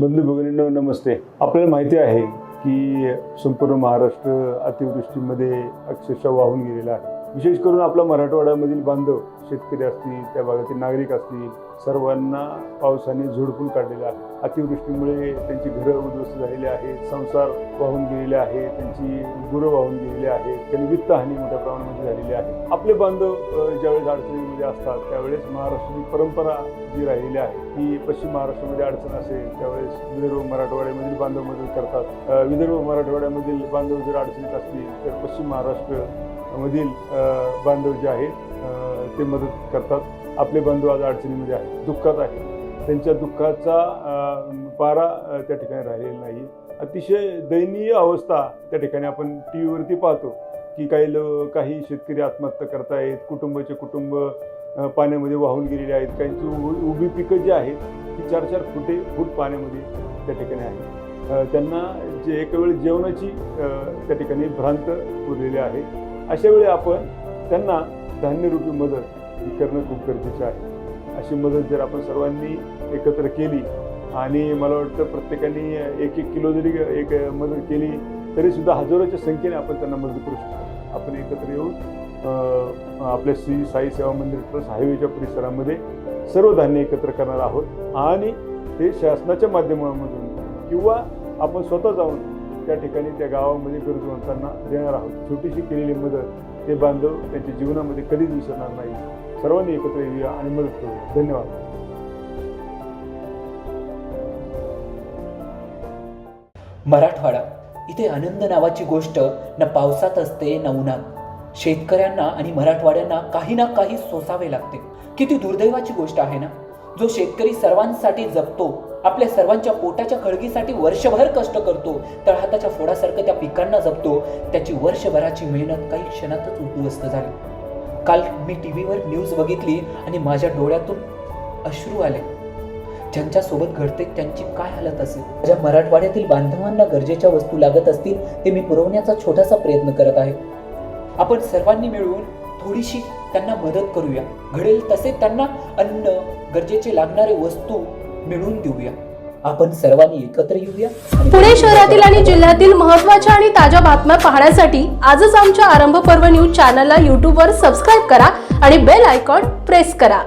बंधू भगिनींनो नमस्ते. आपल्याला माहिती आहे की संपूर्ण महाराष्ट्र अतिवृष्टीमध्ये अक्षरशः वाहून गेलेला आहे. विशेष करून आपला मराठवाड्यामधील बांधव शेतकरी असतील त्या भागातील नागरिक असतील सर्वांना पावसाने झोडपून काढलेला आहे. अतिवृष्टीमुळे त्यांची घरं उद्ध्वस्त झालेली आहेत संसार वाहून गेलेले आहेत त्यांची गुरं वाहून गेलेली आहेत त्यांनी वित्तहानी मोठ्या प्रमाणामध्ये झालेली आहे. आपले बांधव ज्यावेळेस अडचणीमध्ये असतात त्यावेळेस महाराष्ट्राची परंपरा जी राहिलेली आहे ती पश्चिम महाराष्ट्रामध्ये अडचण असेल त्यावेळेस विदर्भ मराठवाड्यामधील बांधव मदत करतात. विदर्भ मराठवाड्यामधील बांधव जर अडचणीत असतील तर पश्चिम महाराष्ट्र मधील बांधव जे आहेत ते मदत करतात. आपले बांधव आज अडचणीमध्ये आहेत. दुःखात आहेत. त्यांच्या दुःखाचा पारा त्या ठिकाणी राहिलेला नाही अतिशय दयनीय अवस्था त्या ठिकाणी आपण टी व्हीवरती पाहतो की काही लो काही शेतकरी आत्महत्या करतायत. कुटुंबाचे कुटुंब पाण्यामध्ये वाहून गेलेले आहेत. काहींची उ- उभी पिकं जी आहेत ती चार चार फुटे फूट पाण्यामध्ये त्या ठिकाणी आहेत. त्यांना जे एक वेळ जेवणाची त्या ठिकाणी भ्रांत उरलेली आहे. अशा वेळी आपण त्यांना धान्यरूपी मदत ही करणं खूप गरजेचं आहे. अशी मदत जर आपण सर्वांनी एकत्र केली आणि मला वाटतं प्रत्येकाने एक एक किलो जरी एक मदत केली तरी सुद्धा हजारोच्या संख्येने आपण त्यांना मदत करू शकतो. आपण एकत्र येऊन आपल्या श्री साई सेवा मंदिर ट्रस्ट हायवेच्या परिसरामध्ये सर्व धान्य एकत्र करणार आहोत आणि ते शासनाच्या माध्यमामधून किंवा आपण स्वतः जाऊन त्या ठिकाणी त्या गावामध्ये गरजवंतांना देणार आहोत. छोटीशी केलेली मदत ते बांधव त्यांच्या जीवनामध्ये कधीच विसरणार नाही. सर्वांनी एकत्र येऊया आणि मदत करूया. धन्यवाद. मराठवाडा इथे आनंद नावाची गोष्ट न पावसात असते न उन्हात. शेतकऱ्यांना आणि मराठवाड्यांना काही ना काही सोसावे लागते. किती दुर्दैवाची गोष्ट आहे ना? जो शेतकरी सर्वांसाठी जपतो आपल्या सर्वांच्या पोटाच्या खळगीसाठी वर्षभर कष्ट करतो. तळहाताच्या फोडासारखं त्या पिकांना जपतो. त्याची वर्षभराची मेहनत काही क्षणातच उद्ध्वस्त झाली. काल मी टी व्हीवर न्यूज बघितली आणि माझ्या डोळ्यातून अश्रू आले. ज्यांच्या सोबत घडते त्यांची काय हालत असेल? माझ्या मराठवाड्यातील बांधवांना गरजेच्या वस्तू लागत असतील ते मी पुरवण्याचा छोटासा प्रयत्न करत आहे. आपण सर्वांनी मिळून थोडीशी त्यांना मदत करूया. घडेल तसे त्यांना अन्न गरजेचे लागणारे वस्तू मिळवून देऊया. आपण सर्वांनी एकत्र येऊया पुणे शहरातील आणि जिल्ह्यातील महत्त्वाच्या आणि ताज्या बातम्या पाहण्यासाठी आजच आमच्या आरंभ पर्व न्यूज चॅनलला यूट्यूबवर सबस्क्राईब करा आणि बेल आयकॉन प्रेस करा.